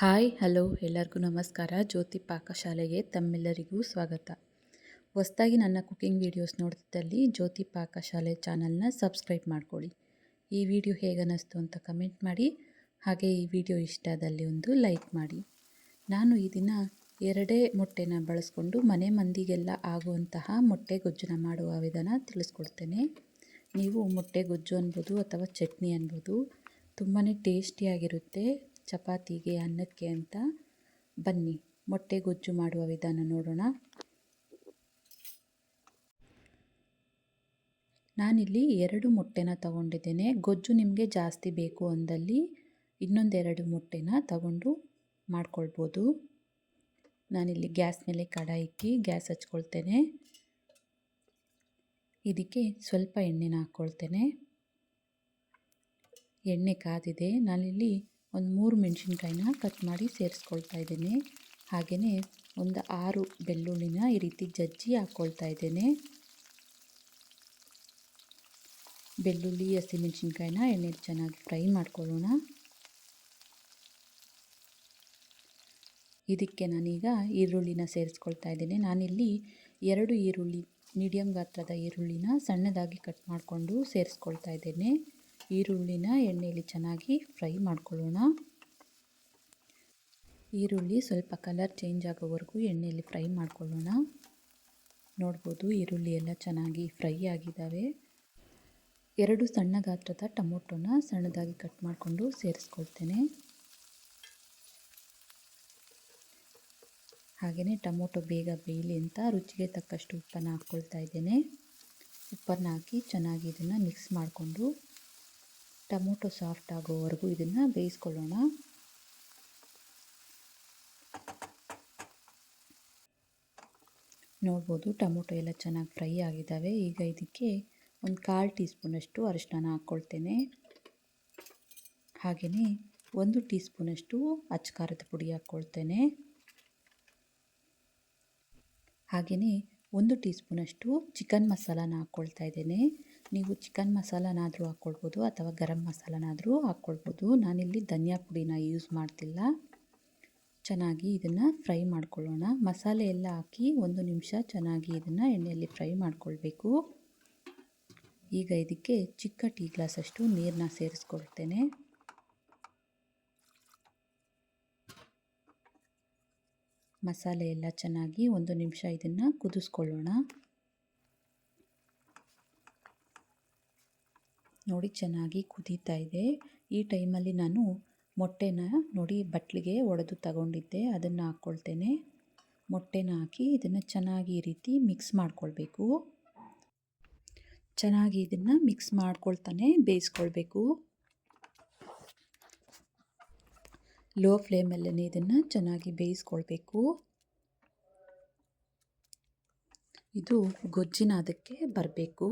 Hi, hello, ಎಲ್ಲರಿಗೂ ನಮಸ್ಕಾರ. ಜ್ಯೋತಿ ಪಾಕಶಾಲೆಗೆ ತಮ್ಮೆಲ್ಲರಿಗೂ ಸ್ವಾಗತ. ಹೊಸ್ದಾಗಿ ನನ್ನ ಕುಕಿಂಗ್ ವೀಡಿಯೋಸ್ ನೋಡ್ತಿದ್ದಲ್ಲಿ ಜ್ಯೋತಿ ಪಾಕಶಾಲೆ ಚಾನಲ್ನ ಸಬ್ಸ್ಕ್ರೈಬ್ ಮಾಡ್ಕೊಳ್ಳಿ. ಈ ವಿಡಿಯೋ ಹೇಗೆ ಅನ್ನಿಸ್ತು ಅಂತ ಕಮೆಂಟ್ ಮಾಡಿ, ಹಾಗೆ ಈ ವಿಡಿಯೋ ಇಷ್ಟ ಆದಲ್ಲಿ ಒಂದು ಲೈಕ್ ಮಾಡಿ. ನಾನು ಈ ದಿನ ಎರಡೇ ಮೊಟ್ಟೆನ ಬಳಸ್ಕೊಂಡು ಮನೆ ಮಂದಿಗೆಲ್ಲ ಆಗುವಂತಹ ಮೊಟ್ಟೆ ಗೊಜ್ಜುನ ಮಾಡುವ ವಿಧಾನ ತಿಳಿಸ್ಕೊಡ್ತೇನೆ. ನೀವು ಮೊಟ್ಟೆ ಗೊಜ್ಜು ಅನ್ಬೋದು ಅಥವಾ ಚಟ್ನಿ ಅನ್ಬೋದು ತುಂಬಾ ಟೇಸ್ಟಿಯಾಗಿರುತ್ತೆ. ಚಪಾತಿಗೆ ಅನ್ನಕ್ಕೆ ಅಂತ. ಬನ್ನಿ, ಮೊಟ್ಟೆ ಗೊಜ್ಜು ಮಾಡುವ ವಿಧಾನ ನೋಡೋಣ. ನಾನಿಲ್ಲಿ ಎರಡು ಮೊಟ್ಟೆನ ತಗೊಂಡಿದ್ದೇನೆ. ಗೊಜ್ಜು ನಿಮಗೆ ಜಾಸ್ತಿ ಬೇಕು ಅಂದಲ್ಲಿ ಇನ್ನೊಂದೆರಡು ಮೊಟ್ಟೆನ ತಗೊಂಡು ಮಾಡ್ಕೊಳ್ಬೋದು. ನಾನಿಲ್ಲಿ ಗ್ಯಾಸ್ ಮೇಲೆ ಕಡಾಯಿ ಇಕ್ಕಿ ಗ್ಯಾಸ್ ಹಚ್ಕೊಳ್ತೇನೆ. ಇದಕ್ಕೆ ಸ್ವಲ್ಪ ಎಣ್ಣೆನ ಹಾಕ್ಕೊಳ್ತೇನೆ. ಎಣ್ಣೆ ಕಾದಿದೆ. ನಾನಿಲ್ಲಿ ಒಂದು ಮೂರು ಮೆಣಸಿನ್ಕಾಯಿನ ಕಟ್ ಮಾಡಿ ಸೇರಿಸ್ಕೊಳ್ತಾ ಇದ್ದೇನೆ. ಹಾಗೆಯೇ ಒಂದು ಆರು ಬೆಳ್ಳುಳ್ಳಿನ ಈ ರೀತಿ ಜಜ್ಜಿ ಹಾಕ್ಕೊಳ್ತಾ ಇದ್ದೇನೆ. ಬೆಳ್ಳುಳ್ಳಿ ಹಸಿಮೆಣಸಿನ್ಕಾಯಿನ ಎಣ್ಣೆಲಿ ಚೆನ್ನಾಗಿ ಫ್ರೈ ಮಾಡ್ಕೊಳ್ಳೋಣ. ಇದಕ್ಕೆ ನಾನೀಗ ಈರುಳ್ಳಿನ ಸೇರಿಸ್ಕೊಳ್ತಾ ಇದ್ದೇನೆ. ನಾನಿಲ್ಲಿ ಎರಡು ಈರುಳ್ಳಿ ಮೀಡಿಯಮ್ ಗಾತ್ರದ ಈರುಳ್ಳಿನ ಸಣ್ಣದಾಗಿ ಕಟ್ ಮಾಡಿಕೊಂಡು ಸೇರಿಸ್ಕೊಳ್ತಾ ಇದ್ದೇನೆ. ಈರುಳ್ಳಿನ ಎಣ್ಣೆಯಲ್ಲಿ ಚೆನ್ನಾಗಿ ಫ್ರೈ ಮಾಡ್ಕೊಳ್ಳೋಣ. ಈರುಳ್ಳಿ ಸ್ವಲ್ಪ ಕಲರ್ ಚೇಂಜ್ ಆಗೋವರೆಗೂ ಎಣ್ಣೆಯಲ್ಲಿ ಫ್ರೈ ಮಾಡ್ಕೊಳ್ಳೋಣ. ನೋಡ್ಬೋದು ಈರುಳ್ಳಿ ಎಲ್ಲ ಚೆನ್ನಾಗಿ ಫ್ರೈ ಆಗಿದ್ದಾವೆ. ಎರಡು ಸಣ್ಣ ಗಾತ್ರದ ಟೊಮೊಟೊನ ಸಣ್ಣದಾಗಿ ಕಟ್ ಮಾಡಿಕೊಂಡು ಸೇರಿಸ್ಕೊಳ್ತೇನೆ. ಹಾಗೆಯೇ ಟೊಮೊಟೊ ಬೇಗ ಬೇಯಲಿ ಅಂತ ರುಚಿಗೆ ತಕ್ಕಷ್ಟು ಉಪ್ಪನ್ನು ಹಾಕ್ಕೊಳ್ತಾ ಇದ್ದೇನೆ. ಉಪ್ಪನ್ನು ಹಾಕಿ ಚೆನ್ನಾಗಿ ಇದನ್ನು ಮಿಕ್ಸ್ ಮಾಡಿಕೊಂಡು ಟೊಮೊಟೊ ಸಾಫ್ಟ್ ಆಗೋವರೆಗೂ ಇದನ್ನು ಬೇಯಿಸ್ಕೊಳ್ಳೋಣ. ನೋಡ್ಬೋದು ಟೊಮೊಟೊ ಎಲ್ಲ ಚೆನ್ನಾಗಿ ಫ್ರೈ ಆಗಿದ್ದಾವೆ. ಈಗ ಇದಕ್ಕೆ ಒಂದು ಕಾಲು ಟೀ ಸ್ಪೂನಷ್ಟು ಅರಿಶಿನ ಹಾಕ್ಕೊಳ್ತೇನೆ. ಹಾಗೆಯೇ ಒಂದು ಟೀ ಸ್ಪೂನಷ್ಟು ಪುಡಿ ಹಾಕ್ಕೊಳ್ತೇನೆ. ಹಾಗೆಯೇ ಒಂದು ಟೀ ಸ್ಪೂನಷ್ಟು ಚಿಕನ್ ಮಸಾಲಾನ ಹಾಕ್ಕೊಳ್ತಾ ಇದ್ದೇನೆ. ನೀವು ಚಿಕನ್ ಮಸಾಲನಾದರೂ ಹಾಕ್ಕೊಳ್ಬೋದು ಅಥವಾ ಗರಂ ಮಸಾಲನಾದರೂ ಹಾಕ್ಕೊಳ್ಬೋದು. ನಾನಿಲ್ಲಿ ಧನಿಯಾ ಪುಡಿನ ಯೂಸ್ ಮಾಡ್ತಿಲ್ಲ. ಚೆನ್ನಾಗಿ ಇದನ್ನು ಫ್ರೈ ಮಾಡ್ಕೊಳ್ಳೋಣ. ಮಸಾಲೆ ಎಲ್ಲ ಹಾಕಿ ಒಂದು ನಿಮಿಷ ಚೆನ್ನಾಗಿ ಇದನ್ನು ಎಣ್ಣೆಯಲ್ಲಿ ಫ್ರೈ ಮಾಡ್ಕೊಳ್ಬೇಕು. ಈಗ ಇದಕ್ಕೆ ಚಿಕ್ಕ ಟೀ ಗ್ಲಾಸಷ್ಟು ನೀರನ್ನ ಸೇರಿಸ್ಕೊಳ್ತೇನೆ. ಮಸಾಲೆ ಎಲ್ಲ ಚೆನ್ನಾಗಿ ಒಂದು ನಿಮಿಷ ಇದನ್ನು ಕುದಿಸ್ಕೊಳ್ಳೋಣ. ನೋಡಿ ಚೆನ್ನಾಗಿ ಕುದೀತಾ ಇದೆ. ಈ ಟೈಮಲ್ಲಿ ನಾನು ಮೊಟ್ಟೆನ ನೋಡಿ ಬಟ್ಲಿಗೆ ಒಡೆದು ತಗೊಂಡಿದ್ದೆ. ಅದನ್ನು ಹಾಕ್ಕೊಳ್ತೇನೆ ಮೊಟ್ಟೆನ ಹಾಕಿ ಇದನ್ನು ಚೆನ್ನಾಗಿ ಈ ರೀತಿ ಮಿಕ್ಸ್ ಮಾಡ್ಕೊಳ್ಬೇಕು. ಚೆನ್ನಾಗಿ ಇದನ್ನು ಮಿಕ್ಸ್ ಮಾಡ್ಕೊಳ್ತಾನೆ ಬೇಯಿಸ್ಕೊಳ್ಬೇಕು. ಲೋ ಫ್ಲೇಮಲ್ಲೇ ಇದನ್ನು ಚೆನ್ನಾಗಿ ಬೇಯಿಸ್ಕೊಳ್ಬೇಕು. ಇದು ಗೊಜ್ಜಿನ ಅದಕ್ಕೆ ಬರಬೇಕು.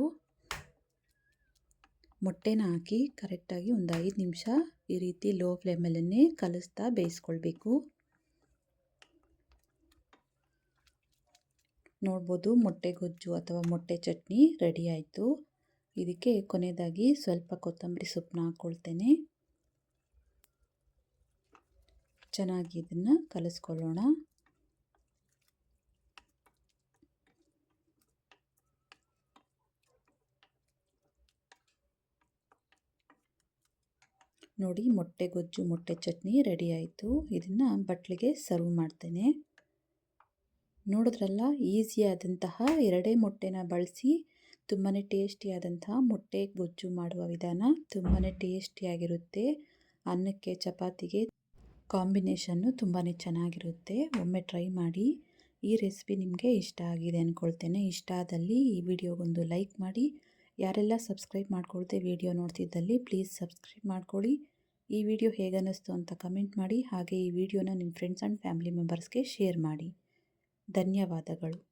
ಮೊಟ್ಟೆನ ಹಾಕಿ ಕರೆಕ್ಟಾಗಿ ಒಂದು ಐದು ನಿಮಿಷ ಈ ರೀತಿ ಲೋ ಫ್ಲೇಮಲ್ಲೇ ಕಲಿಸ್ತಾ ಬೇಯಿಸ್ಕೊಳ್ಬೇಕು. ನೋಡ್ಬೋದು ಮೊಟ್ಟೆ ಗೊಜ್ಜು ಅಥವಾ ಮೊಟ್ಟೆ ಚಟ್ನಿ ರೆಡಿ ಆಯಿತು. ಇದಕ್ಕೆ ಕೊನೆಯದಾಗಿ ಸ್ವಲ್ಪ ಕೊತ್ತಂಬರಿ ಸೊಪ್ಪನ್ನ ಹಾಕ್ಕೊಳ್ತೇನೆ. ಚೆನ್ನಾಗಿ ಇದನ್ನು ಕಲಿಸ್ಕೊಳ್ಳೋಣ. ನೋಡಿ ಮೊಟ್ಟೆ ಗೊಜ್ಜು, ಮೊಟ್ಟೆ ಚಟ್ನಿ ರೆಡಿ ಆಯಿತು. ಇದನ್ನು ಬಟ್ಲಿಗೆ ಸರ್ವ್ ಮಾಡ್ತೇನೆ. ನೋಡಿದ್ರಲ್ಲ ಈಸಿಯಾದಂತಹ ಎರಡೇ ಮೊಟ್ಟೆನ ಬಳಸಿ ತುಂಬಾ ಟೇಸ್ಟಿಯಾದಂತಹ ಮೊಟ್ಟೆ ಗೊಜ್ಜು ಮಾಡುವ ವಿಧಾನ ತುಂಬಾ ಟೇಸ್ಟಿಯಾಗಿರುತ್ತೆ ಅನ್ನಕ್ಕೆ, ಚಪಾತಿಗೆ ಕಾಂಬಿನೇಷನ್ನು ತುಂಬಾ ಚೆನ್ನಾಗಿರುತ್ತೆ. ಒಮ್ಮೆ ಟ್ರೈ ಮಾಡಿ ಈ ರೆಸಿಪಿ ನಿಮಗೆ ಇಷ್ಟ ಆಗಿದೆ ಅಂದ್ಕೊಳ್ತೇನೆ ಇಷ್ಟ ಆದಲ್ಲಿ ಈ ವಿಡಿಯೋಗೊಂದು ಲೈಕ್ ಮಾಡಿ. ಯಾರೆಲ್ಲ ಸಬ್ಸ್ಕ್ರೈಬ್ ಮಾಡಿಕೊಳ್ದೆ ವಿಡಿಯೋ ನೋಡ್ತಿದ್ದಲ್ಲಿ ಪ್ಲೀಸ್ ಸಬ್ಸ್ಕ್ರೈಬ್ ಮಾಡ್ಕೊಳ್ಳಿ. ಈ ವಿಡಿಯೋ ಹೇಗನ್ನಿಸ್ತು ಅಂತ ಕಮೆಂಟ್ ಮಾಡಿ, ಹಾಗೆ ಈ ವಿಡಿಯೋನ ನಿಮ್ಮ ಫ್ರೆಂಡ್ಸ್ ಆ್ಯಂಡ್ ಫ್ಯಾಮಿಲಿ ಮೆಂಬರ್ಸ್ಗೆ ಶೇರ್ ಮಾಡಿ. ಧನ್ಯವಾದಗಳು.